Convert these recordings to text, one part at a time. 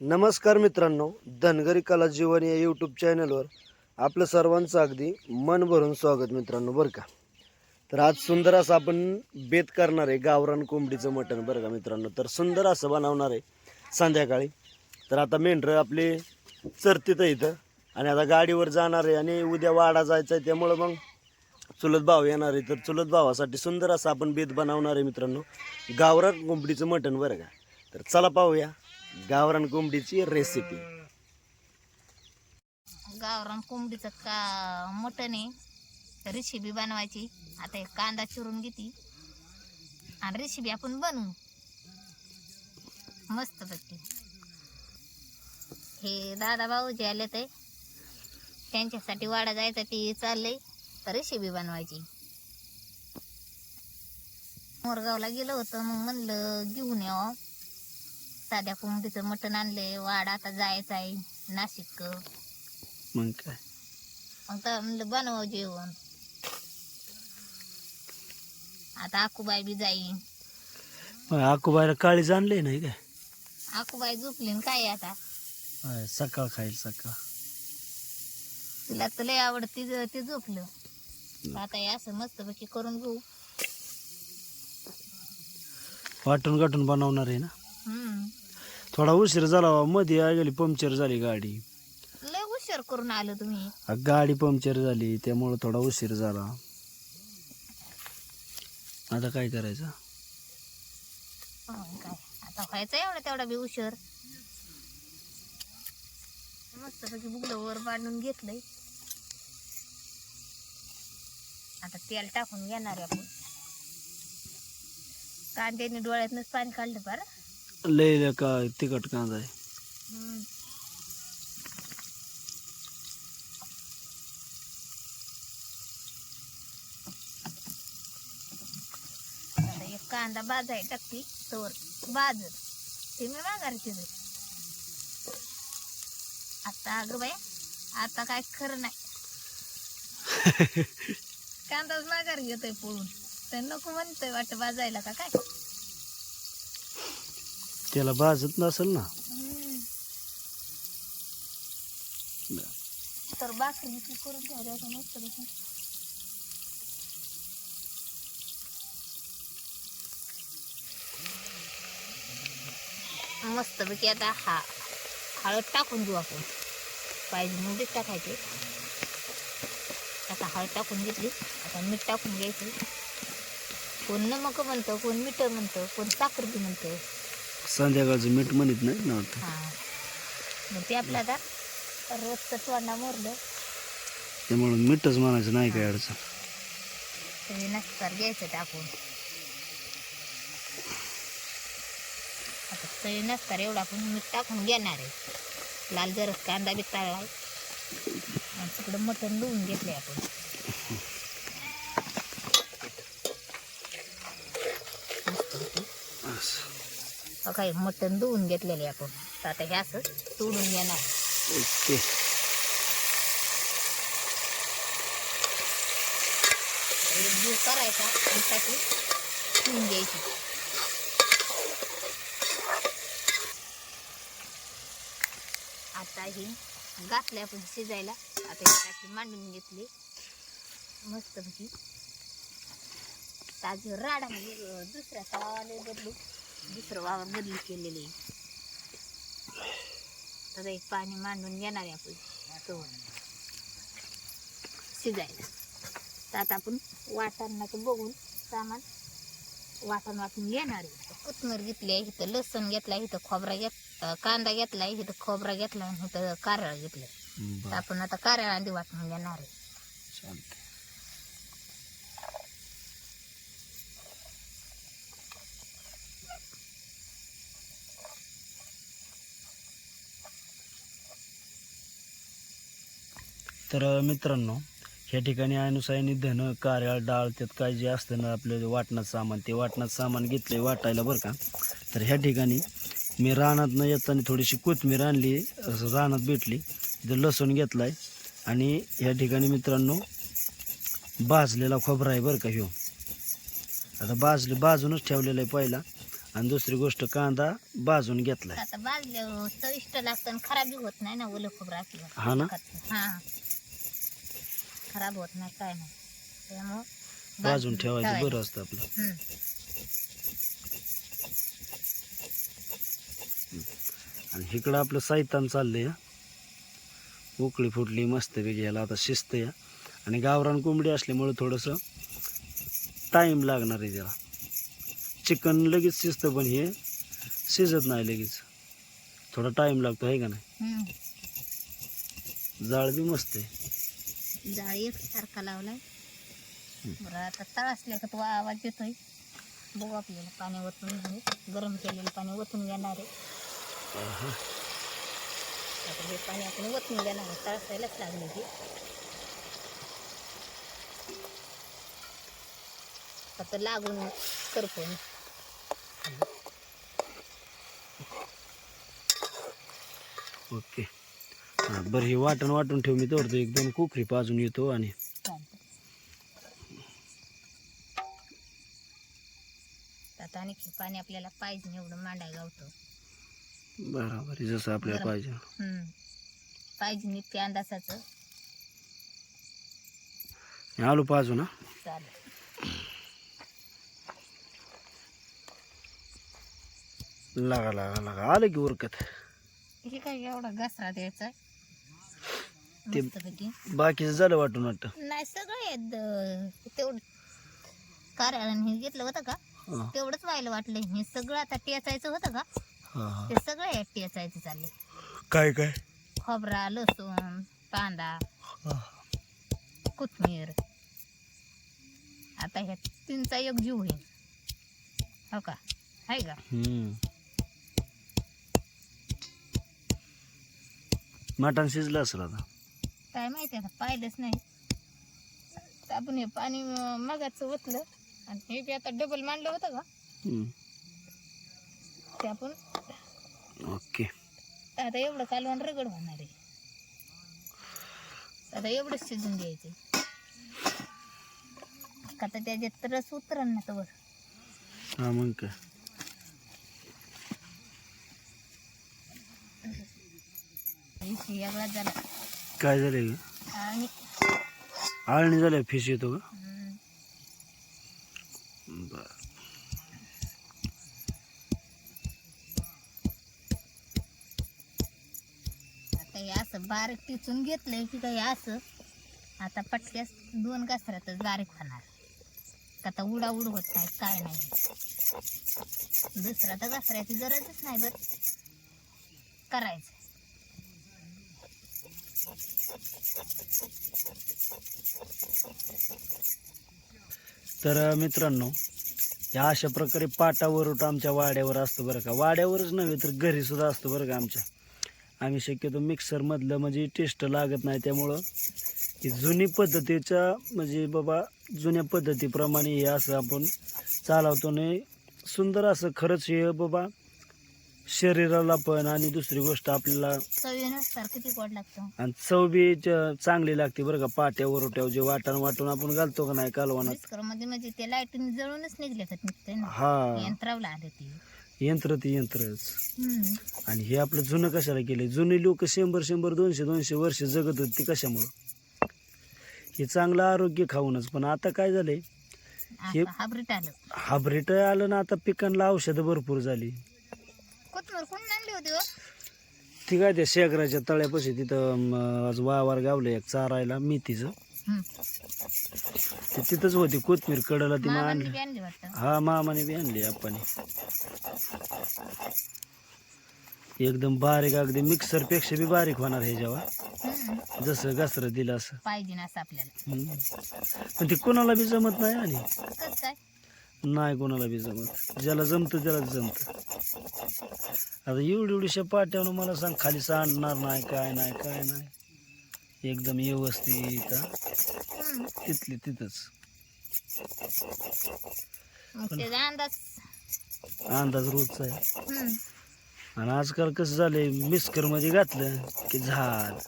नमस्कार मित्रांनो धनगरी कला जीवन या यूट्यूब चॅनलवर आपलं सर्वांचं अगदी मन भरून स्वागत मित्रांनो बरं का? तर आज सुंदर असं आपण बेत करणार आहे गावरान कोंबडीचं मटण बरं का मित्रांनो? तर सुंदर असं बनवणार आहे संध्याकाळी. तर आता मेंढरं आपले चरतीत इथं आणि आता गाडीवर जाणार आहे आणि उद्या वाडा जायचं आहे त्यामुळं मग चुलत भाव येणार आहे. तर चुलत भावासाठी सुंदर असं आपण बेत बनवणार आहे मित्रांनो गावरान कोंबडीचं मटण बरं का? तर चला पाहूया. गावरान कोंबडीची रेसिपी गावरान कोंबडीचं का मटण आहे? रेसिपी बनवायची. आता एक कांदा चिरून घेते. आणि रेसिपी आपण बनवू. मस्त पैकी. हे दादा भाऊ जे आले ते त्यांच्यासाठी वाडा जायचं ते चाललंय. तर रेसिपी बनवायची. मोरगावला गेलो होतं मग म्हणलं घेऊन यावं. साध्या कोंबडीचं मटण आणलंय वाडा आता जायचं आहे नाशिक मग काय? मग तर म्हणलं बनव जेवण. आता आकूबाई बी जाईन. मग आकुबाईला काळी जाणले नाही काय? आकूबाई झोपली न काय आता? होय, सकाळ खाईल सकाळ. तिला तर लय आवडती ते झोपलं. आता हे असं मस्तपैकी करून घेऊ. वाटून गाठून बनवणार आहे ना? हम्म. थोडा उशीर झाला बा. मध्ये आ गेली पंक्चर झाली गाडी. लय हुशार करून आलो तुम्ही. आ, गाडी पंक्चर झाली त्यामुळं थोडा उशीर झाला. आता काय करायचं? हो काय? आता व्हायचं एवढा तेवढा बी उशीर. मस्तपैकी बुगलं वर बांधून घेतलंय. आता तेल टाकून घेणार आहे आपण. कांद्याने डोळ्यातनच पाणी काढलं फार लय का तिखट कांदा आहे. एक कांदा बाजाय टाकते तोर बाजर ते मी माघार तिथे आता अगं बाय आता काय खरं नाही. कांदाच माघार घेतोय पळून. तर नको म्हणतोय वाटत बाजायला का काय? त्याला भाजत नसेल ना. तर भाकरी करून ठेवल्या मस्त पैकी. आता हा हळद टाकून देऊ आपण. पाहिजे मुंडीच टाकायचे. आता हळद टाकून घेतली. आता मीठ टाकून घ्यायचं. कोण नमक म्हणतं कोण मीठ म्हणतं कोण साखर बी म्हणतं. संध्याकाळचं मीठ म्हणत नाही ना आता. हा. मग ते आपलं आता रोजचं तोंडा मोरलं. त्यामुळं मीठच म्हणायचं नाही काय अडचण. ते नसतात घ्यायचं टाकून. आता तळी नसतात एवढा आपण मीठ टाकून घेणार आहे. लाल जर कांदा बी तळलाय. आणि तिकडं मटण धुवून घेतलंय आपण. काय मटण धुवून घेतलेले आपण. तर आता हे असं तोडून घेणार. ओके. एक जीव करायचा आणि टाकी ठेवून घ्यायची. आता ही घातली आपण शिजायला. आता ही टाकी मांडून घेतली. मस्तपैकी. ताजी राडा म्हणजे दुसऱ्या तवाले बदलू. दुसरं वावर बदली केलेली तर एक पाणी मांडून घेणार आहे आपण. शिजायला. तर आता आपण वाटाणाचं बघून सामान वाटण वाटून घेणार आहे. कोथमीर घेतली आहे इथं लसण घेतला इथं खोबरा घेत कांदा घेतला इथं खोबरा घेतला आणि इथं कारळ घेतलं आपण आता कारळ आधी वाटून घेणार आहे. तर मित्रांनो ह्या ठिकाणी अनुसायाने धन कार्याळ डाळ त्यात काय जे असतं ना आपलं वाटणाचं सामान ते वाटणाचं सामान घेतले वाटायला बरं का? तर ह्या ठिकाणी मी रानातनं येताना थोडीशी कोथमीर आणली असं रानात भेटली इथं लसूण घेतला आहे आणि ह्या ठिकाणी मित्रांनो भाजलेला खोबरा आहे बरं का ह्यो. आता भाजले भाजूनच ठेवलेला आहे पहिला आणि दुसरी गोष्ट कांदा भाजून घेतलाय. आता भाजल्यावर चविष्ट लागतं आणि खराबी होत नाही ना ओलं खोबरं हा ना? हा. खराब होत नाही काय नाही. त्यामुळं भाजून ठेवायचं बरं असतं आपलं. हम्म. आणि इकडं आपलं साहित्यान चाललंय हा. उकळी फुटली मस्त वेगळी याला आता शिस्त या आणि गावरान कोंबडी असल्यामुळं थोडंसं टाईम लागणार आहे त्याला. चिकन लगेच शिजतं पण हे शिजत नाही लगेच. थोडा टाईम लागतो आहे का नाही? हम्म. जाळ बी मस्त आहे. जाळ एकसारखा लावलाय. बरं आता तळ असल्या का तो आवाज येतोय. बघू आपल्याला पाणी ओतून गरम केलेलं पाणी ओतून घेणार आहे. आता हे पाणी आपण ओतून घेणार आहे. तळसायलाच लागले ते आता लागून करतो ओके. हां बरं हे वाटण वाटून ठेव मी तोडतो. एक दोन कोकरी पाजून येतो आणि आता आणखी पाणी आपल्याला पाहिजे एवढं मांडाय गावतो. बरोबर आहे, जसं आपल्याला बरं. पाहिजे. हम्म. पाहिजे नित्य अंदाजाचं. आलू पाजू ना चालेल. लागा लागा लागा. आलं की उरकत. हे काय एवढा घसरा द्यायचा ते- मस्तपैकी बाकीचं झालं वाटून वाटतं. नाही सगळं आहे द- तेवढं. कार्यालयाने हे घेतलं होतं का? हां. तेवढंच व्हायला वाटलं हे सगळं आता टेचायचं होतं का? हां हां. ते सगळं आहे टेचायचं चालले काय काय? खोबरा लसूण कांदा हां. कोथमीर. आता ह्या तीनचा एक जीव होईल हो का? आहे का? हम्म. मटण शिजलं असेल आता. काय माहिती आता पाहिलंच नाही. आपण हे पाणी मगाचं ओतलं. आणि हे बी आता डबल मांडलं होतं का. ते आपण ओके. आता एवढं कालवण रगड होणार आहे. आता एवढंच शिजून द्यायचं का तर त्याच्यात रस उतरण ना तर हा मग काय? वेगळा झाला काय झालं आणि आळणी झाल्या फिश येतो का? बर. आता हे असं बारीक टिचून घेतलंय की काही असं आता पटक्यास दोन घासऱ्यातच बारीक होणार. का आता उडा उड होत नाही काय नाही. दुसरा तर घासऱ्याची गरजच नाही बर. करायचं. तर मित्रांनो या अशा प्रकारे पाटावर आमच्या वाड्यावर असतं बरं का. वाड्यावरच नव्हे तर घरी सुद्धा असतं बरं का आमच्या. आम्ही शक्यतो मिक्सरमधलं म्हणजे टेस्ट लागत नाही त्यामुळं ही जुनी पद्धतीच्या म्हणजे बाबा जुन्या पद्धतीप्रमाणे हे असं आपण चालवतो नाही सुंदर असं खरंच हे बाबा शरीराला पण आणि दुसरी गोष्ट आपल्याला चवीनुसार किती गोड लागतं? आणि चव बी च- चांगली लागते बरं का पाट्यावर रोट्यावर जे वाटण वाटून आपण घालतो का नाही कालवणात. मध्ये म्हणजे ते लाईटीने जळूनच निघले का निघते ना? हा. यंत्रावला आले ते. यंत्र ते यंत्रच. हम्म. आणि हे आपलं जुनं कशाला केलं जुने लोक शंभर शंभर दोनशे दोनशे वर्ष जगत होते कशामुळं? हे चांगलं आरोग्य खाऊनच. पण आता काय झालंय? हे- आता हाबरीट आलं. हायब्रिड आलं ना आता पिकांना औषधं भरपूर झाली. कोथमीर कोण आणली होती हो? ती काय त्या शेगराच्या तळ्यापाशी तिथं आज वावर गावलं एक चारायला मेथीचं. हम्म. ते तिथंच होती कोथमीर कडला ती मग मामांनी आणली बी आणली वाटतं. हा मामाने बी आणली आप्पाने एकदम बारीक अगदी मिक्सरपेक्षा बी बारीक होणार हे जेव्हा. जसं घसरं दिलं असं. पाहिजे ना असं आपल्याला. हम्म. पण ते कोणाला बी जमत नाही आणि. कसं काय? नाही कोणाला बी जमत. ज्याला जमतं त्याला जमतं. आता एवढी एवढीशा पाट्यानं मला सांग खाली सांडणार नाही काय नाही काय नाही. एकदम व्यवस्थित. तिथली तिथंच. त्याचा अंदाज. अंदाज रोजचा आहे. हम्म. आणि आजकाल कसं झालंय मिस्करमध्ये घातलं की झाड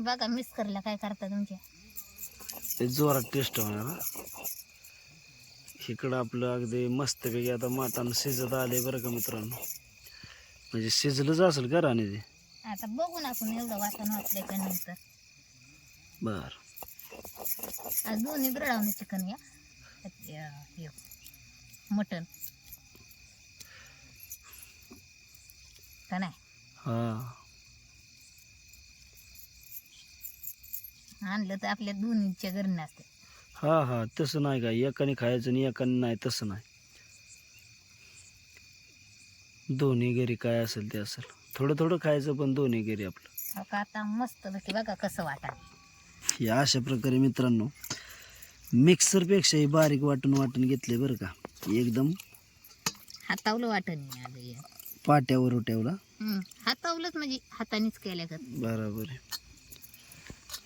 बघा मिस करला काय करता तुमच्या ते जोरात टेस्ट होणार हा. इकडं आपलं अगदी मस्तपैकी आता माटानं शिजत आले बरं का मित्रांनो. म्हणजे शिजलंच असेल का राणे ते? आता बघू ना आपण एवढं वाटण वाचलंय का नंतर. बर. आज दोन्ही ब्रडावणी चिकन या अं, हे मटन का नाही? हा. आणलं तर आपल्या दोन्हीच्या घरी नसते हा हा तसं नाही का? एकाने खायचं आणि एकाने नाही तसं नाही. दोन्ही घरी काय असेल ते असेल. थोडं थोडं खायचं पण दोन्ही घरी आपलं. हो का आता मस्त बघा कसं वाटा हे अशा प्रकारे मित्रांनो मिक्सरपेक्षाही बारीक वाटून वाटून घेतले बरं का. एकदम हातावलं वाटण नाही आलं हे. पाट्यावर उठ्यावला हम्म, हातावलंच म्हणजे हातानेच केल्या का बरोबर आहे.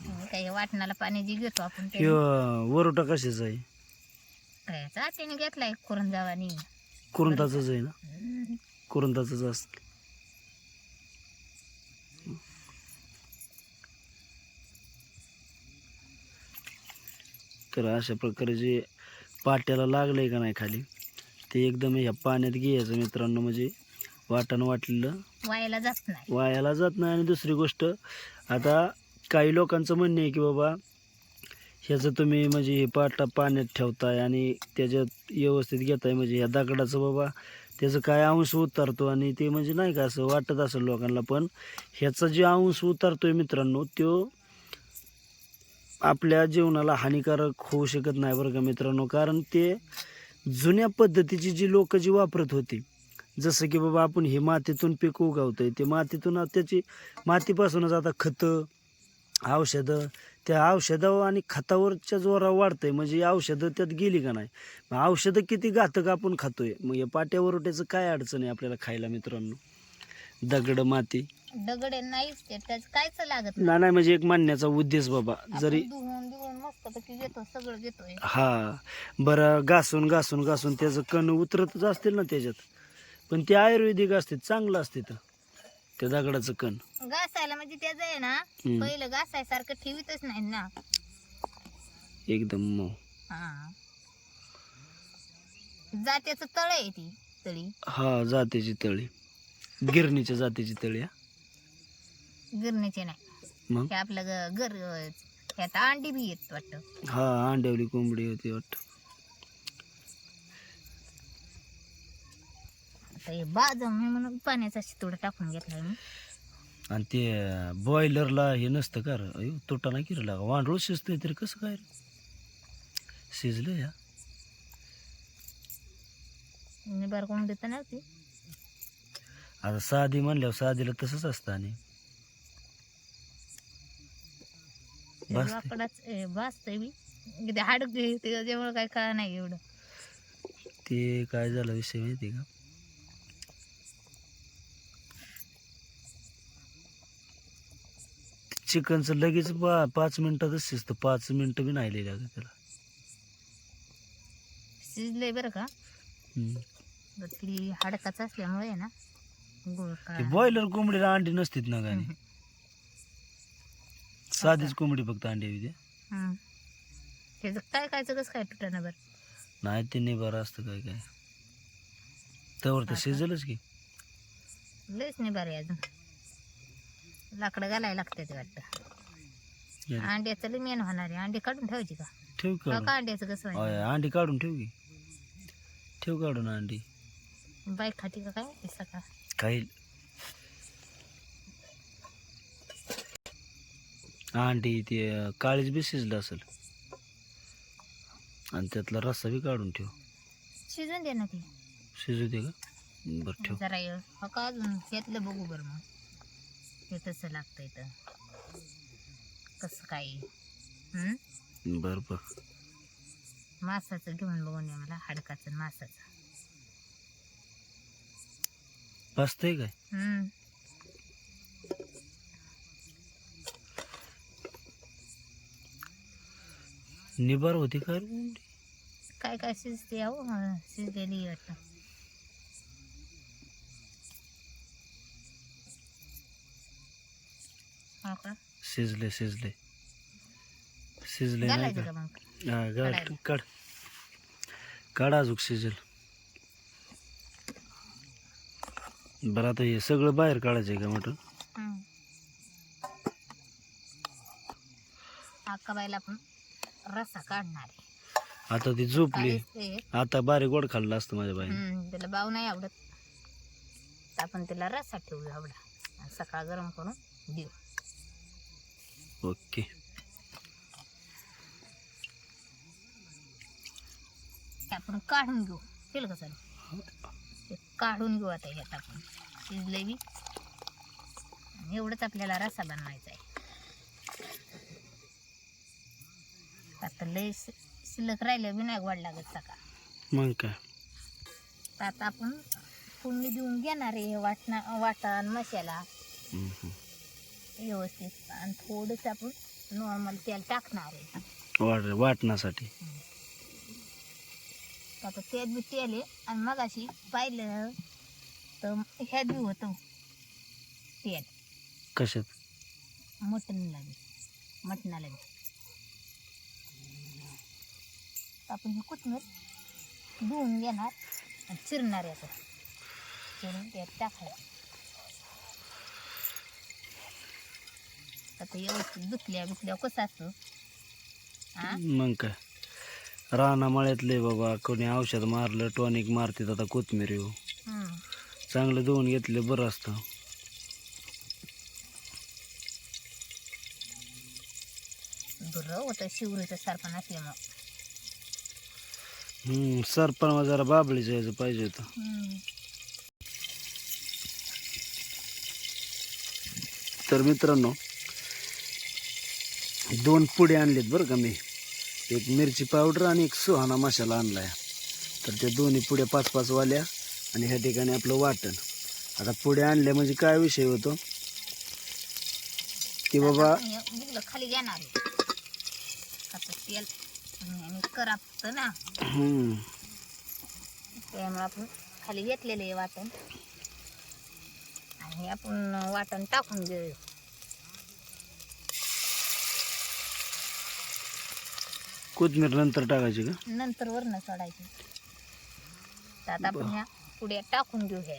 काही वाटणाला पाणी जी घेतो आपण ते. वरोटा कशाचा आहे? खायचा त्याने घेतलाय करून जावानी कुरुंताचाच आहे ना? कुरुंताचाच असतं. तर अशा प्रकारे जे पाट्याला लागलंय का नाही खाली ते एकदम ह्या पाण्यात घ्यायचं मित्रांनो. म्हणजे वाटण वाटलेलं. वायाला जात नाही. वायाला जात नाही. आणि दुसरी गोष्ट आता काही लोकांचं म्हणणं आहे की बाबा ह्याचं तुम्ही म्हणजे हे पाटा पाण्यात ठेवताय आणि त्याच्यात व्यवस्थित घेताय म्हणजे ह्या दगडाचं बाबा त्याचं काय अंश उतारतो आणि ते म्हणजे नाही का असं वाटत असेल लोकांना. पण ह्याचा जे अंश उतारतोय मित्रांनो तो आपल्या जीवनाला हानिकारक होऊ शकत नाही बरं का मित्रांनो. कारण ते जुन्या पद्धतीची जी लोक जी वापरत होती जसं की बाबा आपण हे मातीतून पीक आहे ते मातीतून त्याची मातीपासूनच आता खतं औषधं त्या औषधावर आणि खतावरच्या जोरावर वाढतंय. म्हणजे औषधं त्यात गेली का नाही? मग औषधं किती घातक आपण खातोय? मग या पाट्यावर त्याचं काय अडचण आहे आपल्याला खायला मित्रांनो? दगड माती? दगड नाहीच ते. त्याच कायच लागत नाही. नाही नाही म्हणजे एक मानण्याचा उद्देश बाबा. जरी धुवून घेतो सगळं घेतोय. हा. बरं घासून घासून घासून त्याचं कण उतरतच असतील ना त्याच्यात. पण ते आयुर्वेदिक असते चांगलं असते तर. त्या दगडाचं कण. घासायला म्हणजे त्याचं आहे ना हम्म. पहिलं घासायसारखं ठेवीतच नाही ना. एकदम मऊ. हा. जात्याचं तळ आहे ती तळी. हा जातीची तळी. गिरणीच्या जातीची तळी हा. गिरणीचे नाही. मग? हे आपलं ग- घर त्यात अंडी बी येत वाटतं. हा अंड्यावली कोंबडी होती वाटतं. आता हे मी म्हणून पाण्याचा शितोडा टाकून मी. आणि ते बॉयलरला हे नसतं का रे? अयो तुटा नाही किरला वांडूळ शिजतंय तरी कसं काय रे? शिजलं या. कोण देत नव्हती आता साधी म्हणल्यावर साधीला तसंच असतं आणि. भाजते. वाकडाच भाजतंय बी किती हाडक काय कळा नाही एवढं. ते काय झालं विषय माहिती का? चिकनचं लगेच पा पाच मिनिटातच शिजतं पाच मिनिटं बी नाही लागत त्याला शिजलंय बरं का हम्म. ती हाडकाच असल्यामुळे ना गोळ ते. बॉयलर कोंबडीला अंडी नसतात ना गाणी. साधीच कोंबडी फक्त अंडी हम्म. त्याचं काय खायचं कसं काय तुटाना बरं नाही ते नाही बरं असतं काय काय त्यावर तर का? शिजलच की लयच नाही बरं अजून लाकडं घालायला लागते ते वाटतं. अंड्याचं लय मेन होणार आहे. अंडी काढून ठेवायची का? ठेव का अंड्याचं कसं? अंडी काढून ठेव की. ठेव काढून अंडी. बाई खाती का काय? सकाळ काही अंडी ते काळीच बी शिजलं असेल. आणि त्यातला रस्सा बी काढून ठेव. शिजून दे ना ती. शिजू दे का? बरं ठेव. जरा हो अजून घेतलं बघू बरं मग. हे तसं लागतं इथं कसं काय हम्म? बरं मासाचं घेऊन बघून ये मला हाडकाचं मासाचं भाजतंय काय हम्म. निबार होती का रे अंडी? काय काय शिजते अहो हं, शिजलेली वाटतं का शिजले शिजले. शिजले नाही घालायचं का? का मग? हा, काढ काढायला. काढ. काढा अजून शिजेल. बरं आता हे सगळं बाहेर काढायचं आहे का मटण? हम्म. आपण रस्सा काढणार आहे. आता ती झोपली. काहीच ते आता बारीक गोड खाल्लं असतं माझ्या बाईने. हम्म, त्याला बाव नाही आवडत. तर आपण त्याला रस्सा ठेवू आवडा आणि सकाळ गरम करून देऊ. ओके. आपण काढून घेऊ. केलं कसं ते काढून घेऊ आता ह्यात आपण. शिजले बी. एवढंच आपल्याला रस्सा बनवायचा आहे. आता लय शिल्लक राहिलं बी नाही गोड लागत सकाळ. मग काय? आता आपण फोडणी देऊन घेणार आहे वाटणा वाटण हम्म. व्यवस्थित आणि थोडंसं आपण नॉर्मल तेल टाकणार आहे. वाट वाटण्यासाठी. आता त्यात बी तेल आहे आणि मग अशी पाहिलं तर ह्यात बी होतं तेल. कशात? मटणला बी मटणाला बी. आपण ही कोथमीर धुवून घेणार आणि चिरणार याचं चिरून त्यात टाकायचं. आता व्यवस्थित दुखल्या कसं असतं हा मग काय? राणा मळ्यातले बाबा कोणी औषध मारलं टॉनिक मारतात आता कोथमीर येऊ. हम्म. चांगलं धुवून घेतलं बरं असतं. बरं होतं शिवरीचं सारखं नसल्यामुळं हम्म, सरपण जरा बाबळीचं यायचं पाहिजे होतं. तर मित्रांनो दोन पुढे आणलेत बरं का मी. एक मिरची पावडर आणि एक सुहाणा मसाला आणलाय. तर त्या दोन्ही पुढे पाच पाच वाल्या आणि ह्या ठिकाणी आपलं वाटण. आता पुढे आणल्या म्हणजे काय विषय होतो? की बाबा खाली घेणार आहे. तेल करापतं ना. त्यामुळे आपण खाली घेतलेलं आहे वाटण. आणि आपण वाटण टाकून घेऊ कोथमीर नंतर टाकायची का? नंतर वरनं सोडायचं. तर आता आपण ह्या पुढे टाकून घेऊ हे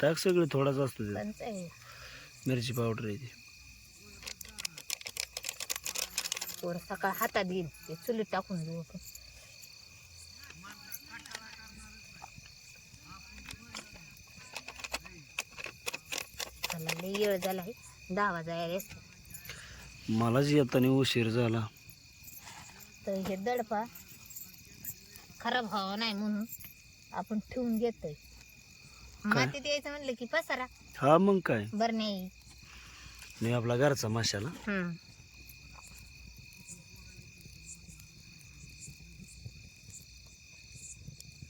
टाक सगळे थोडाच असतं त्यात. कंच आहे मिरची पावडर आहे ती. सकाळ हातात येईल ते चुलीत टाकून घेऊ आपण. लई वेळ झाला आहे दहा वाजायला असतं. मलाच येताना उशीर झाला. तर हे दडपा खराब व्हावा नाही म्हणून आपण ठेवून घेतोय. मातीत यायचं म्हणलं की पसारा. हा मग काय? बरं नाही. मी आपला घरचा मसाला.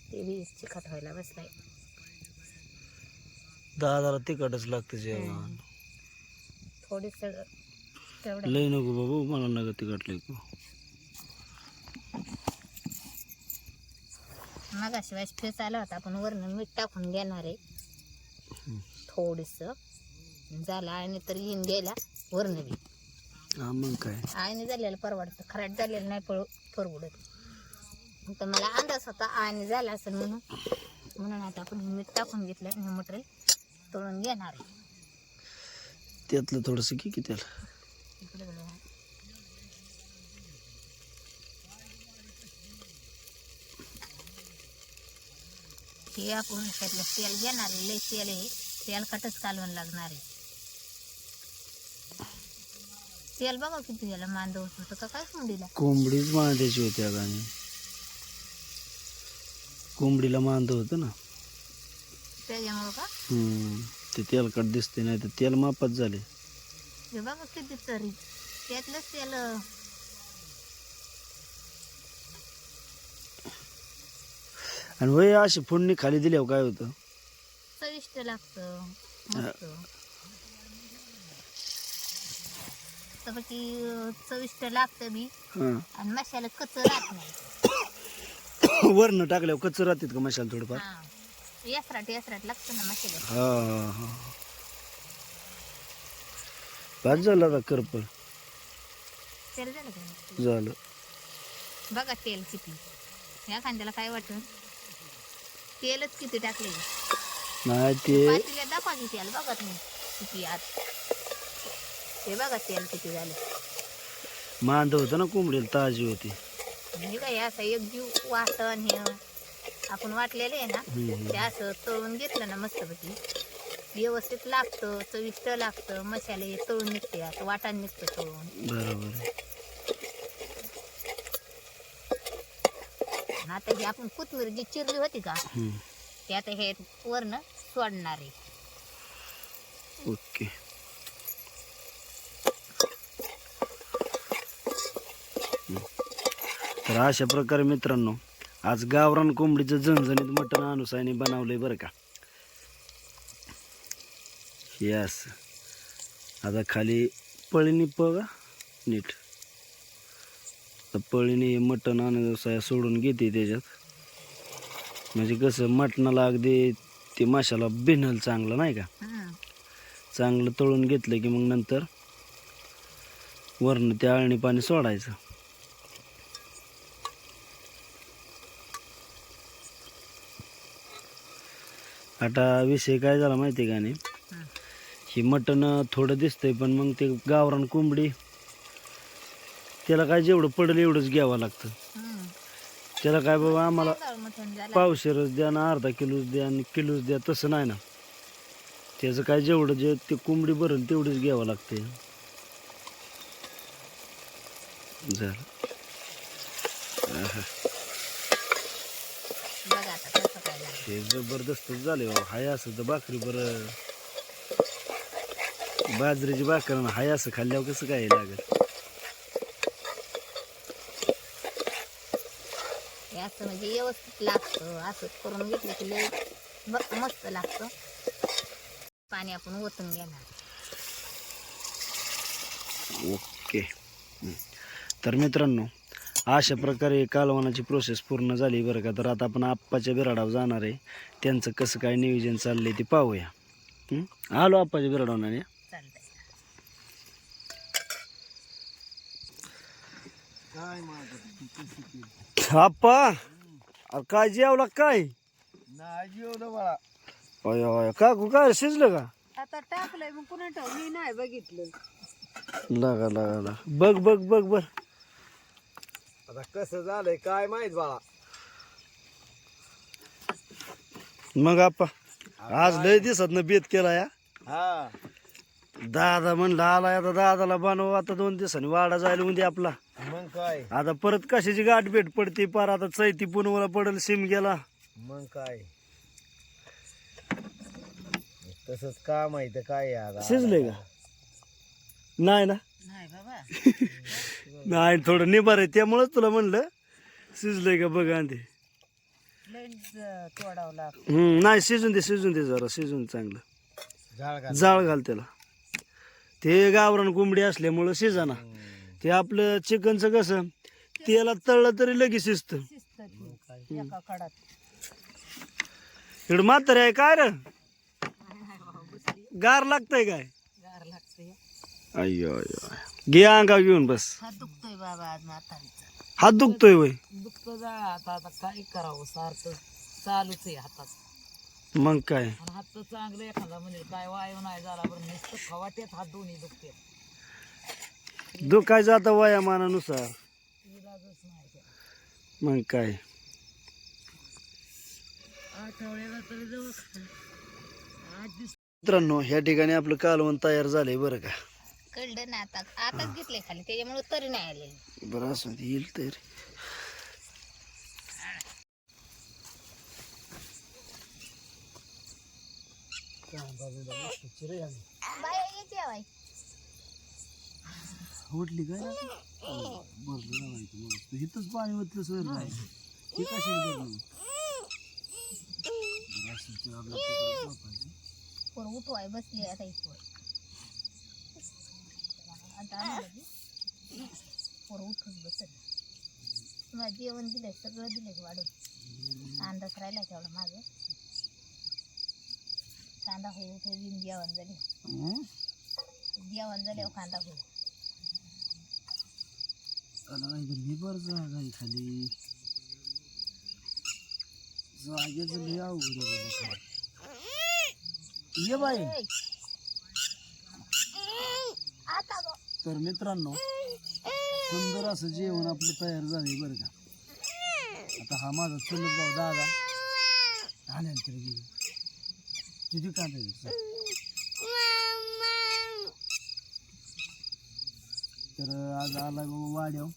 ते चिकट व्हायला बसलाय. दहा जरा तिखटच लागतं जेवण. थोडीस लय नको बाबू मला नका तिखट लय. मगाशिवाय फेस आला होता आपण वरनं मीठ टाकून घेणार आहे. थोडस. झालं आणि तर येऊन गेला वरनं बी. मग काय? आईने झालेलं परवडतं. खराट झालेलं नाही पळ परवडत. तर मला अंदाज होता आईने झाला असेल म्हणून. म्हणून आता आपण मीठ टाकून घेतलं आणि मटेरियल तळून घेणार आहे. त्यातलं थोडंसं की की त्याला. इकडे बघा. हे आपण त्यातलं तेल घेणार आहे लय तेल आहे. तेल कटच कालवण लागणार आहे. तेल बघा किती याला मांद होतं का? काय कोंडीला कोंबडीच मांदायची होती अगं आणि. कोंबडीला मांद होतं ना. त्याच्यामुळं का? हम्म. ते तेलकट दिसते नाही तर तेल मापात झाले. हे बघा किती तरी त्यातलंच तेल अं, आणि वय अशी फोडणी खाली दिल्यावर काय होतं? चविष्ट लागतं मस्त. की चविष्ट लागतं बी. हां. आणि मसाला कच्च राहत नाही. वरनं टाकल्यावर कच्चं राहतात का मसाला थोडंफार? हा. यासराट यासराट लागतं ना मसाला हा हा हा. भात झालं आता करपळ. तेल झालं का झालं. बघा तेल किती. या कांद्याला काय वाटत? तेलच किती टाकले नाही ते पातीला दाखवा किती आलं बघा तुम्ही किती आत. ते बघा तेल किती झालं. मांद होतं ना कोंबडीला ताजी होती. हे काय असं एक जीव वाटण हे. आपण वाटलेलं आहे ना हम्म. ते असं तळून घेतलं ना मस्तपैकी. व्यवस्थित लागतं चविष्ट लागतं मसाले तळून निघते असं वाटण निघतं तळून. बरोबर. आता ही आपण कोथमीर जी चिरली होती का हम्म, ते आता हे वरनं सोडणार आहे. ओके. हम्म. तर अशा प्रकारे मित्रांनो आज गावरान कोंबडीचं झणझणीत मटण अनुसाने बनवलंय बरं का. हे असं. आता खाली पळीनी बघा नीट. पळीने मटण अनुसाय सोडून घेते त्याच्यात. म्हणजे कसं मटणाला अगदी ते माशाला भिनल चांगलं नाही का. चांगलं तळून घेतलं की मग नंतर वरनं ते आळणी पाणी सोडायचं. आता विषय काय झाला माहिती आहे का नाही. ही मटण थोडं दिसतंय पण मग ते गावरान कोंबडी त्याला काय जेवढं पडेल एवढंच घ्यावं लागतं. त्याला काय बाबा आम्हाला. पावशेरच द्या ना अर्धा किलोच द्या आणि किलोच द्या तसं नाही ना. त्याचं काय जेवढं जे ते कोंबडी भरेल तेवढीच घ्यावं लागते झालं. हे जबरदस्तच झाले हाय असं तर भाकरी बरं. बाजरीची भाकर हाय असं खाल्ल्यावर कसं काय लागत हे असं म्हणजे व्यवस्थित लागतं असं करून घेतलं की लय ब- मस्त लागतं. पाणी आपण ओतून घेणार. ओके. हं. तर मित्रांनो अशा प्रकारे कालवणाची प्रोसेस पूर्ण झाली बरं का. तर आता आपण आप्पाच्या बिराडावर जाणार आहे. त्यांचं कसं काय नियोजन चाललंय ते पाहूया. हं? आलो आप्पाच्या बिराडावर आप्पा अरे काय जेवला काय? नाही जेवलं अय अय काय शिजलं का? आता टाकलंय मग पुन्हा ठेव? मी नाही बघितलं. लागा लागा लागा. बघ बघ बघ बघ. आता कसं झालंय काय माहीत बाळा. मग आप्पा आज लय दिसत ना बेत केला या. हा. दादा म्हणलं आला आता दादाला बनव आता दोन दिवसांनी वाडा जायला उद्या आपला. मग काय? आता परत कशाची गाठ भेट पडते? पार आता चैती पुनवला पडल सिम गेला. मग काय? तसंच का माहीत काय आहे आता शिजले का? नाही ना? नाही बाबा. नाही थोडं निभार आहे त्यामुळेच तुला म्हणलं शिजलंय का बघा आणि ते तोडावं लाग हम्म, नाही शिजून दे शिजून दे जरा शिजून चांगलं. झाड घाल. जाळ घाल त्याला. ते गावरान कोंबडी असल्यामुळं शिजाना. ते आपलं चिकनचं कसं तेला तळलं तरी लगेच शिजतं. एका कडात इकडं म्हातारे आहे काय रे? गार लागतंय काय? गार लागते अय्यो अय्यो घे अंगा घेऊन बस. हात दुखतोय बाबा आज म्हातारीचा. हात दुखतोय वय दुखतो जा आता आता काय करावं? सारखं चालूच आहे हातात. मग काय? आणि हात तर चांगलं एखादा म्हणजे काय वायू नाही झाला बरं नुसतं खवाट्यात हात दोन्ही दुखते. दुखायचं आता वयामानानुसार. इलाजच नाही त्याला. मग काय? आठवड्याला तरी जवळ आठ दिवस मित्रांनो ह्या ठिकाणी आपलं कालवण तयार झालंय बरं का? कळलं ना आता? आताच घेतले खाली त्याच्यामुळे तरी नाही आलेली. बरं असं येईल तयार बाया येते बाई उठली काय? भरलं नाही तू इथंच पाणी ओतलं सर नाही ते कशाने भरलं बरं उठवाय बसली आता इथवर आता पोर उठून बसल. जेवण दिलंय सगळं दिलंय वाढून. अंदाज राहिला तेवढा माझं कांदा होऊ ठेवी जेवण झाली? जेवण झाल्यावर कांदा होऊ नाही मी बरं जागा आहे खाली. जागेचं लय अवघड आहे. ये बाई. तर मित्रांनो सुंदर असं जेवण आपलं तयार झालंय बरं का. आता हा माझा चुलत भाऊ दादा. आल्यानंतर गेली किती कांदा तर आज आला बाबा वाड्याव.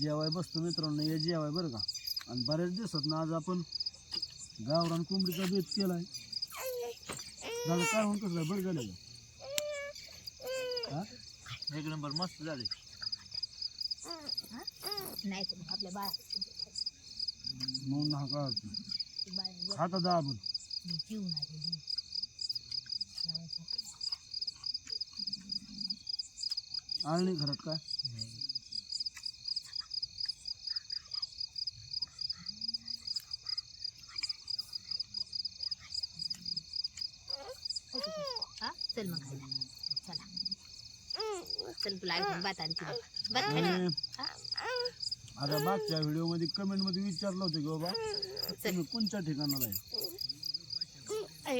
जेवाय बसतो मित्रांनो हे जेवाय बरं का? आणि बऱ्याच दिवसात ना आज आपण गावरान कोंबडीचा बेत केलाय. झालं काय म्हणून कसं बरं झालं का? एक नंबर मस्त झाले. नाही तर मग आपल्या बाळा हा का बाळा खाता जीवन आलेली आलं नाही घरात काय? हा? चल मग. चला. चल तुला बात आणते बात खायला? आता मागच्या व्हिडिओमध्ये कमेंटमध्ये विचारलं होतं की बाबा तुम्ही कोणत्या ठिकाणाला आहे?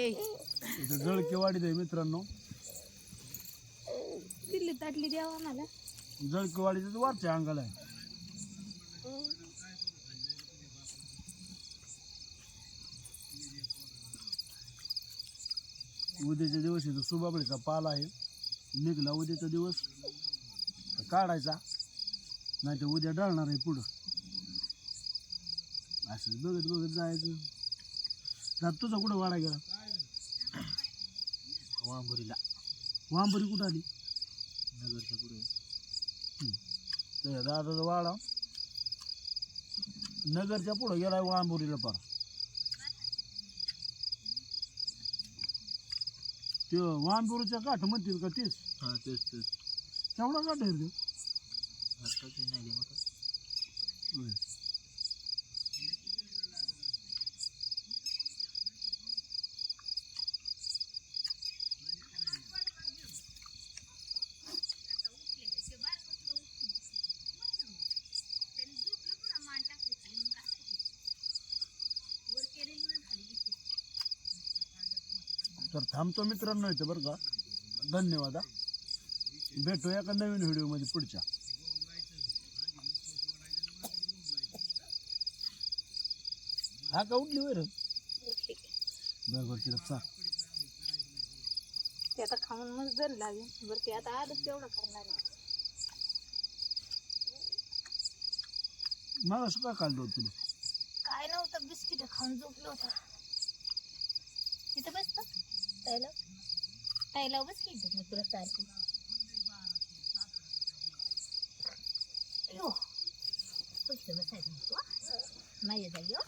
इथं जळकेवाडीत आहे मित्रांनो. दिल्ली ताटली द्यावा मला जळकेवाडीच वरच्या अंगाला आहे. उद्याच्या दिवस इथं सुबाबळीचा पाल आहे. निघला उद्याचा दिवस. काढायचा. नाही तर उद्या डळणार आहे पुढं. असं बघत बघत जायचं. जात तुझा कुठं वाडा गेला? वांबुरीला. वांबरी कुठं आली? नगरच्या पुढे. तुझ्या दादाचा वाडा. नगरच्या पुढं गेलाय वांबोरीला पार. ते वांबोरीच्या काठ म्हणतील का तेच? हा तेच तेच. तेवढा काठ आहे रे आता ते नाही मग होय. तर थांबतो मित्रांनो इथे बरं का. धन्यवाद हा. का एका नवीन व्हिडिओमध्ये पुढच्या. हा का उठली बरं बरं बरं तिला ते आता खाऊन मग जर लागेल. बरं ते आता आजच तेवढं करणार आहे. मला का काढलं होतं तुला? काय नव्हतं बिस्किट खाऊन झोपलं होतं. तिथं बसतं ताईला. ताईला बस की इथं, मग तुला चालते पुढचं बसायचं? माझ्या जागी हा?